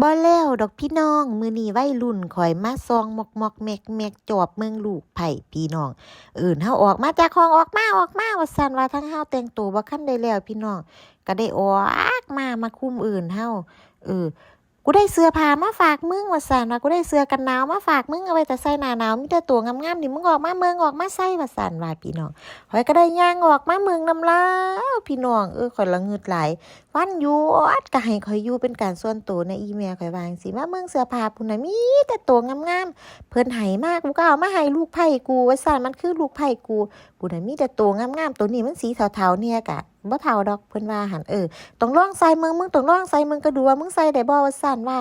บ่แล้วดอกพี่น้องมือนี้วัยรุ่นข่อยมาซองมอกมอกแมกแมกจอบเมืองลูกไผ่พี่น้องเอื่นเฮาออกมาจากห้องออกมาออกมาว่าซั่นว่าทั้งเฮาแต่งตัวบ่คันได้แล้วพี่น้องก็ได้ออกมามาคุมอื่นเฮาเออ กูได้เสื้อผ้ามาฝากมึงว่าซั่นว่ากูได้เสื้อกันหนาวมาฝากมึงเอาไว้แต่ใส่หน้าหนาวมีแต่ตัวงามๆนี่มึงออกมาเมืองออกมาใส่ว่าซั่นว่าพี่น้องข้อยก็ได้ย่างออกมาเมืองนำลาพี่น้องเออข้อยละงึดหลายวันหยุดก็ให้ข่อยอยู่เป็นการส่วนตัวในอีเมลข่อยวางสิมาเมืองเสื้อผ้าพุ่นน่ะมีแต่ตัวงามๆเพิ่นให้มากกูก็เอามาให้ลูกไผ่กูว่าซั่นมันคือลูกไผ่กูพุ่นน่ะมีแต่ตัวงามๆตัวนี้มันสีเทาๆเนี่ยกะ บ่เทาดอกเพิ่นว่าหันเออต้องลองใส่มึงมึงต้องลองใส่มึงก็ดูว่ามึงใส่ได้บ่ว่าสั่นว่า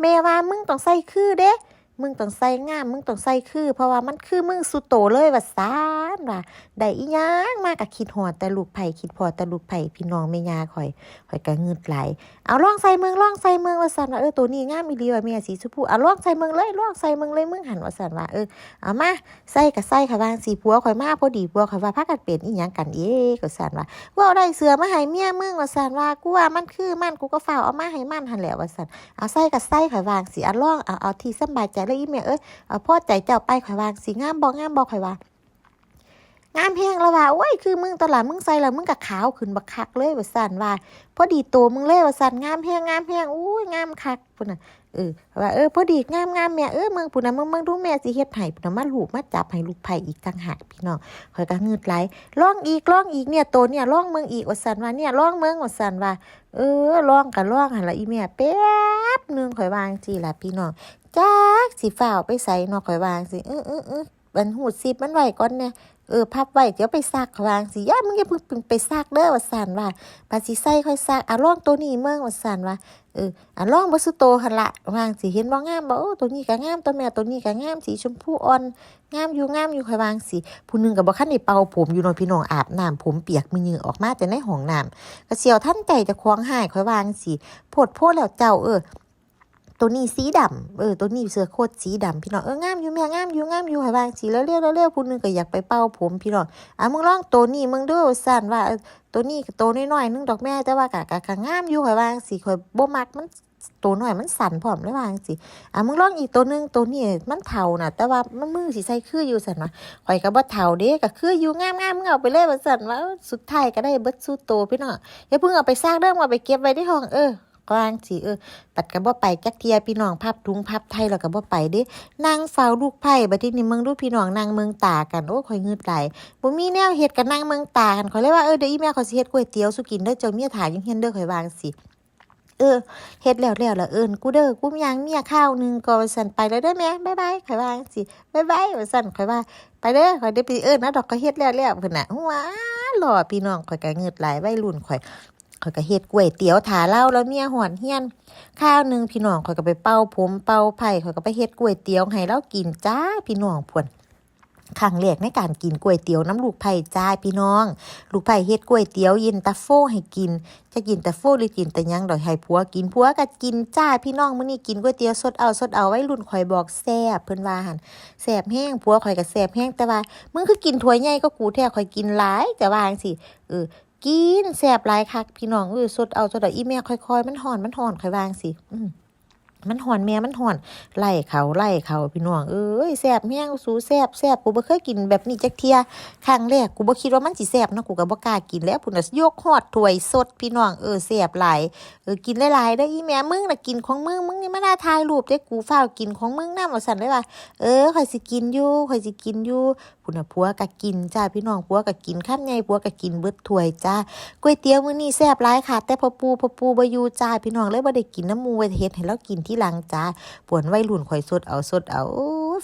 แม่ว่ามึงต้องใส่คือเด้ มึงต้องใส่งาม มึงต้องใส่คือ เพราะว่ามันคือมึงสุดโตเลยว่าซานว่าได้อีหยังมากก็คิดฮอดแต่ลูกไผ่คิดพอแต่ลูกไผ่พี่น้องแม่ยาข่อยข่อยก็งึดไหลเอาลองใส่เมืองลองใส่เมืองว่าซั่นว่าเออตัวนี้งามอีหลีว่าแม่สีชมพูเอาลองใส่เมืองเลยลองใส่เมืองเลยมึงหันว่าซั่นว่าเออเอามาใส่ก็ใส่ค่ะวางสีผัวข่อยมาพอดีผัวข่อยว่าพากันเป็นอีหยังกันเอ้ก็ซั่นว่ากูเอาได้เสือมาให้เมียมึงว่าซั่นว่ากูว่ามันคือมันกูก็ฝ้าเอามาให้มันหันแหละว่าซั่นเอาใส่ก็ใส่ข่อยวางสิเอาลองเอาเอาที่สบายใจเลยอีแม่เอ้ยพ่อใจเจ้าไปข่อยวางสีงามบ่งามบ่ข่อยวาง งามแพงแล้วว่าโอ้ยคือมึงตอนหลังมึงใส่แล้วมึงก็ขาวขึ้นบักคักเลยว่าซั่นว่าพอดีโตมึงเลยว่าซั่นงามแพงงามแพงอุ้ยงามคักพุ่นน่ะเออว่าเออพอดีงามงามแม่เออมึงพุ่นน่ะมึงมึงดูแม่สิเฮ็ดให้พุ่นน่ะมาลูกมาจับให้ลูกไผ่อีกต่างหากพี่น้องข่อยก็งึดไหลลองอีกลองอีกเนี่ยโตเนี่ยลองมึงอีกว่าซั่นว่าเนี่ยลองมึงว่าซั่นว่า เออลองก็ลองหันละอีแม่แป๊บนึงข่อยวางจีละพี่น้องจักสิฟ้าไปใส่นาะข่อยวางสิเออเออเออ มันหูดซิบมันไหวก่อนแน่เออพับไว้เดี๋ยวไปซักวางสิย่ามึงอย่าเพิ่งไปซักเด้อว่าสันว่าปาสิใส่ค่อยซักอะลองตัวนี้เมืองว่าสันว่าเอออะลองบ่สุโตหั่นละวางสิเห็นบ่งามบ่โอ้ตัวนี้ก็งามตัวแม่ตัวนี้ก็งามสีชมพูอ่อนงามอยู่งามอยู่ค่อยวางสิผู้หนึงก็บ่คันได้เป่าผมอยู่นาะพี่น้องอาบน้ำผมเปียกมือเหงื่อออกมาแต่ในห้องน้ำก็เสียวท่านใจจะควงหายค่อยวางสิโพดโพดแล้วเจ้าเออ ตัวนี้สีดำเออตัวนี้เสื้อโคตรสีดำพี่น้องเอองามอยู่แม่งามอยู่งามอยู่ให้วางสีแล้วเร็วๆเร็วผู้หนึงก็อยากไปเป่าผมพี่น้องอะมึงลองตัวนี้มึงดูสั่นว่าตัวนี้กับตัวน้อยๆนึงดอกแม่แต่ว่ากะกะกะงามอยู่ให้วางสีข่อยบ่มักมันตัวน้อยมันสั่นพร้อมเลยวางสิอะมึงลองอีกตัวนึงตัวนี้มันเฒ่าน่ะ แต่ว่ามันมือสิใส่คืออยู่สั่นว่าข่อยก็บ่เฒ่าเด้ก็คืออยู่งามๆมึงเอาไปเลยว่าสั่นว่าสุดท้ายก็ได้เบิดสู้โตพี่น้องอย่าเพิ่งเอาไปซากเด้อมาไปเก็บไว้ที่ห้องเออ กลางสิเออปัดก็บ่ไปจักเทียพี่น้องพับทุงพับไทยแล้วก็บ่ไปเด้นั่งเฝ้าลูกไผ่บัดทีนี้มึงดูกพี่น้องนั่งเมืองตากันโอ้ข่อยงึดไหลบ่มีแนวเฮ็ดกันนั่งเมืองตากันขอเลยว่าเออเดี๋ยวอีแม่ขอสิเฮ็ดก๋วยเตี๋ยวสุกินเด้อเจ้าเมียถ่ายยู่เฮียนเด้อข่อยวางสิเออเฮ็ดแล้วแล้วละเอิ้นกูเด้อกูมีหยังเมียข้าวหนึงก็ว่าซั่นไปแล้วเด้อแม่บ๊ายบายข่อยวาจั่งสิบ๊ายบายว่าซั่นข่อยว่าไปเด้อข่อยเดี๋ยวไปเอิ้นนะดอกก็เฮ็ดแล้วแล้วเพิ่นน่ะหัวหล่อพี่น้องข่อยก็งึดหลายวัยรุ่นข่อย ข่อยก็เฮ็ดก๋วยเตี๋ยวถาเล่าแล้วเมียหอนเฮียนข้าวหนึ่งพี่น้องข่อยก็ไปเป่าผมเป่าไผ่ข่อยก็ไปเฮ็ดก๋วยเตี๋ยวให้เรากินจ้าพี่น้องพวนครั้งแรกในการกินก๋วยเตี๋ยวน้ำลูกไผ่จ้าพี่น้อง ลูกไผ่เฮ็ดก๋วยเตี๋ยวเย็นตาโฟให้กิน จะกินตาโฟหรือกินแต่ยังดอกให้ผัวกินผัวก็กินจ้าพี่น้องมื้อนี้กินก๋วยเตี๋ยวสดเอาสดเอาไว้รุ่นข่อยบอกแซ่บเพิ่นว่าหั่นแซ่บแห้งผัวข่อยก็แซ่บแห้งแต่ว่ามึงคือกินถ้วยใหญ่ก็กูแท้ข่อยกินหลายแต่ว่าจังซี่เออ กินแสบหลายคักพี่น้องอือสดเอาสดอาอีแม่ค่อยๆ มันหอนมันหอนค่อยวางสิอืม มันหอนแม่มันหอนไล่เขาไล่เขาพี่น้องเอ้ยแซ่บแห้งสูแซ่บแซ่บกูบ่เคยกินแบบนี้จักเทียครั้งแรกกูบ่คิดว่ามันสิแซ่บนะกูก็บ่กล้ากินแล้วพุ่นน่ะยกฮอดถ้วยสดพี่น้องเออแซ่บหลายเออกินหลายๆเด้อีแม่มึงน่ะกินของมึงมึงนี่มาน่าถ่ายรูปเด้กูฟ้ากินของมึงนำว่าซั่นเลยว่าเออข่อยสิกินอยู่ข่อยสิกินอยู่พุ่นน่ะผัวก็กินจ้าพี่น้องผัวก็กินข้ามใหญ่ผัวก็กินเบิดถ้วยจ้าก๋วยเตี๋ยวมื้อนี้แซ่บหลายค่ะแต่พอปูพอปูบ่อยู่จ้าพี่น้องเลยบ่ได้กินน้ำมูไว้เฮ็ดให้เรากินที่หลังจ้าปวนวัยรุ่นข่อยสดเอาสดเอา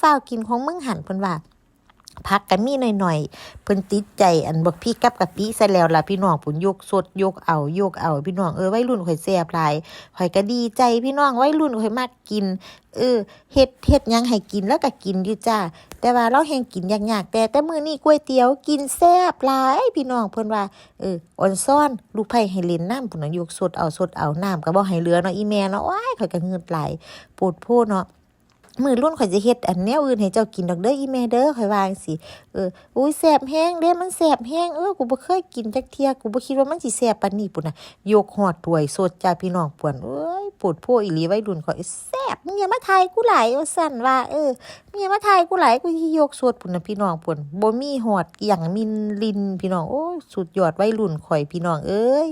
ฟ้าวกินของมึงหันเพิ่นว่า พักกันมีหน่อยๆเพิ่นติดใจอันบักพี่กับกะปิซะแล้วล่ะพี่น้องปุ่นยกสดยกเอายกเอาพี่น้องเออไวัยรุ่นข่อยแซ่บหลายข่อยก็ดีใจพี่น้องไวัยรุ่นข่อยมักกิน เออเฮ็ดเฮ็ดยังให้กินแล้วก็กินอยู่จ้าแต่ว่าเราแฮงกินยากๆแต่แต่มื้อนี้ก๋วยเตี๋ยวกินแซ่บหลายพี่น้องเพิ่นว่าเอออ่อนซ่อนลูกไผ่ให้เล่นน้ำพุ่นยกสดเอาสดเอาน้ำก็บ่ให้เหลือเนาะอีแม่เนาะว้ายข่อยก็เงือดไหลปวดโพเนาะ มือรุ่นข่อยจะเฮ็ดอันแนวอื่นให้เจ้ากินดอกเด้ออีแม่เด้อข่อยวาจังซี้เอออุ้ยแซ่บแฮงเด้มันแซ่บแฮงเออกูบ่เคยกินจักเที่ยกูบ่คิดว่ามันสิแซ่บปานนี้พุ่นน่ะยกฮอดถ้วยสดจ้าพี่น้องป่วนเอ้ยโพดโพอีหลีวัยรุ่นข่อยแซ่บมึงอย่ามาทายกูหลายว่าซั่นว่าเออมึงอย่ามาทายกูหลายกูสิยกสดพุ่นน่ะพี่น้องป่วนบ่มีฮอดอิหยังมินลินพี่น้องโอ้สุดยอดวัยรุ่นข่อยพี่น้องเอ้ย